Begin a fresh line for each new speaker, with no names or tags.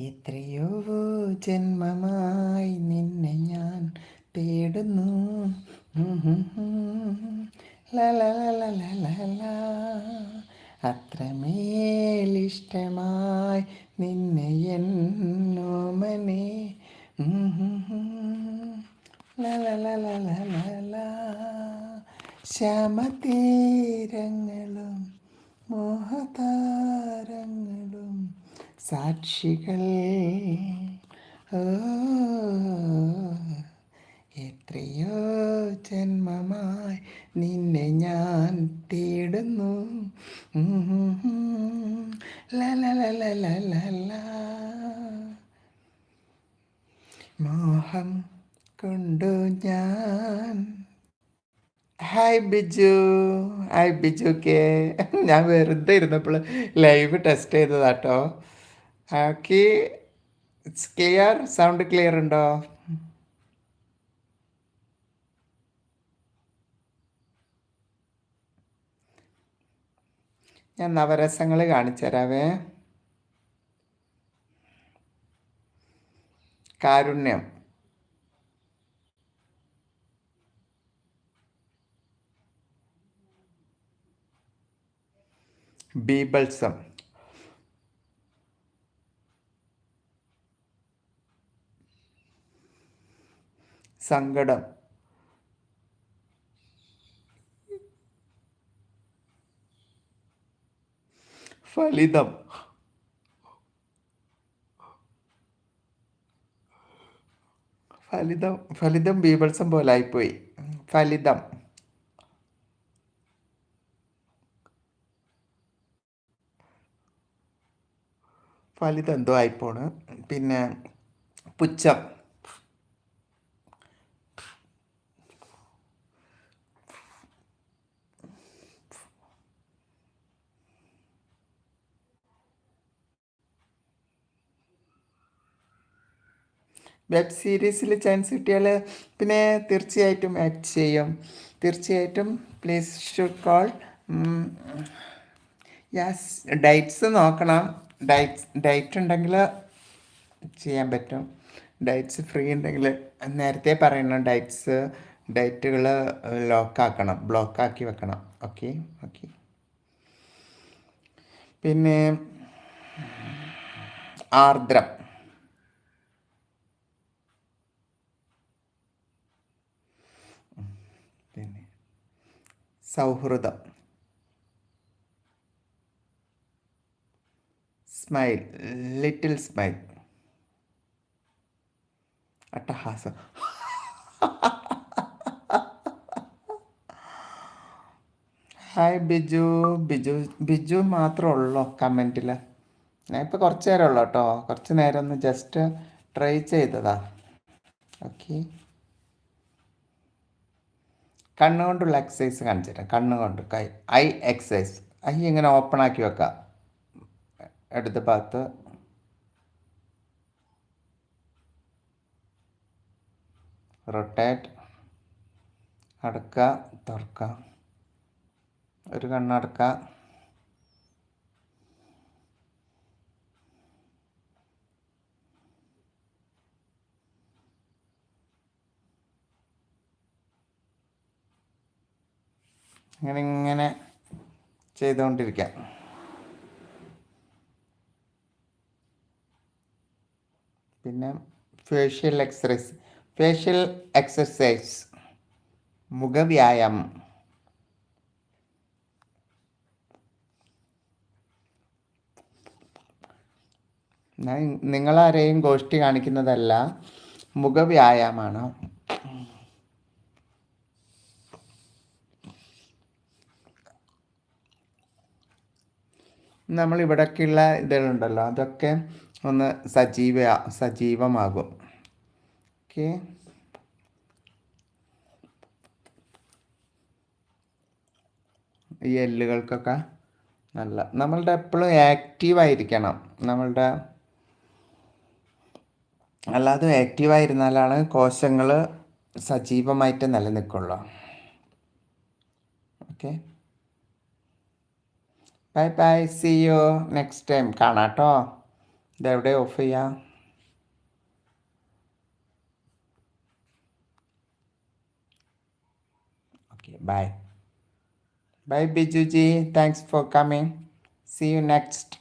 എത്രയോ ജന്മമായി നിന്നെ ഞാൻ തേടുന്നു. അത്രമേലിഷ്ടമായി നിന്നെ എന്നോമനെ ശമതീരങ്ങളും മോഹതാരങ്ങളും സാക്ഷികൾ. എത്രയോ ജന്മമായി നിന്നെ ഞാൻ തേടുന്നു. മോഹം കൊണ്ടു ഞാൻ. Hi Biju. Hi Biju K ഞാൻ വെറുതെ ഇരുന്നപ്പോൾ ലൈവ് ടെസ്റ്റ് ചെയ്തതാട്ടോ. ഓക്കെ ക്ലിയർ സൗണ്ട് ക്ലിയർ ഉണ്ടോ? ഞാൻ നവരസങ്ങൾ കാണിച്ചു തരാവേ. കാരുണ്യം. ബീബത്സം സങ്കടം. ഫലിതം. ഫലിതം ഫലിതം ബീഭത്സം പോലായിപ്പോയി ഫലിതം. ഫലിതം എന്തോ ആയിപ്പോണ്. പിന്നെ പുച്ഛം. വെബ് സീരീസിൽ ചാൻസ് കിട്ടിയാൽ പിന്നെ തീർച്ചയായിട്ടും ആക്ട് ചെയ്യും. തീർച്ചയായിട്ടും please should call as diets നോക്കണം. ഡയറ്റ്സ് ഡയറ്റ് ഉണ്ടെങ്കിൽ ചെയ്യാൻ പറ്റും. ഡയറ്റ്സ് ഫ്രീ ഉണ്ടെങ്കിൽ നേരത്തെ പറയണം ഡയറ്റ്സ് ഡയറ്റുകൾ ലോക്കാക്കണം ബ്ലോക്കാക്കി വെക്കണം. ഓക്കെ ഓക്കെ പിന്നെ ആർദ്രം. സൗഹൃദം. സ്മൈൽ ലിറ്റിൽ സ്മൈൽ അട്ടഹാസം. ഹായ് ബിജു. ബിജു ബിജു മാത്രമേ ഉള്ളോ കമന്റിൽ ഞാൻ ഇപ്പോൾ കുറച്ച് നേരം ഉള്ളൂ കേട്ടോ. കുറച്ച് നേരം ഒന്ന് ജസ്റ്റ് ട്രൈ ചെയ്തതാ. ഓക്കെ കണ്ണുകൊണ്ടുള്ള എക്സസൈസ് കാണിച്ചു തരാം. കണ്ണുകൊണ്ട് കൈ ഐ എക്സസൈസ് ഐ ഇങ്ങനെ ഓപ്പൺ ആക്കി വെക്കാം. ഇടത് ഭാഗത്ത്. റൊട്ടേറ്റ് അടക്കുക തുറക്കുക. ഒരു കണ്ണടക്കുക ഇങ്ങനെ ഇങ്ങനെ ചെയ്തുകൊണ്ടിരിക്കാം. പിന്നെ ഫേഷ്യൽ എക്സസൈസ് ഫേഷ്യൽ എക്സസൈസ് മുഖവ്യായാമം. നിങ്ങളാരെയും ഗോഷ്ടി കാണിക്കുന്നതല്ല മുഖവ്യായാമമാണ് നമ്മൾ ഇവിടേക്കുള്ള ഇതുണ്ടല്ലോ അതൊക്കെ ഒന്ന് സജീവ സജീവമാകും. ഓക്കെ. ഈ എല്ലുകൾക്കൊക്കെ നല്ല നമ്മളുടെ എപ്പോഴും ആക്റ്റീവ് ആയിരിക്കണം നമ്മളുടെ അല്ലാതെ ആക്റ്റീവായിരുന്നാലാണ് കോശങ്ങൾ സജീവമായിട്ട് നിലനിൽക്കുള്ളൂ. Okay. Bye bye see you next time കാണാം കേട്ടോ ഇതെവിടെ ഓഫ് ചെയ്യാം okay bye bye Biju ji thanks for coming see you next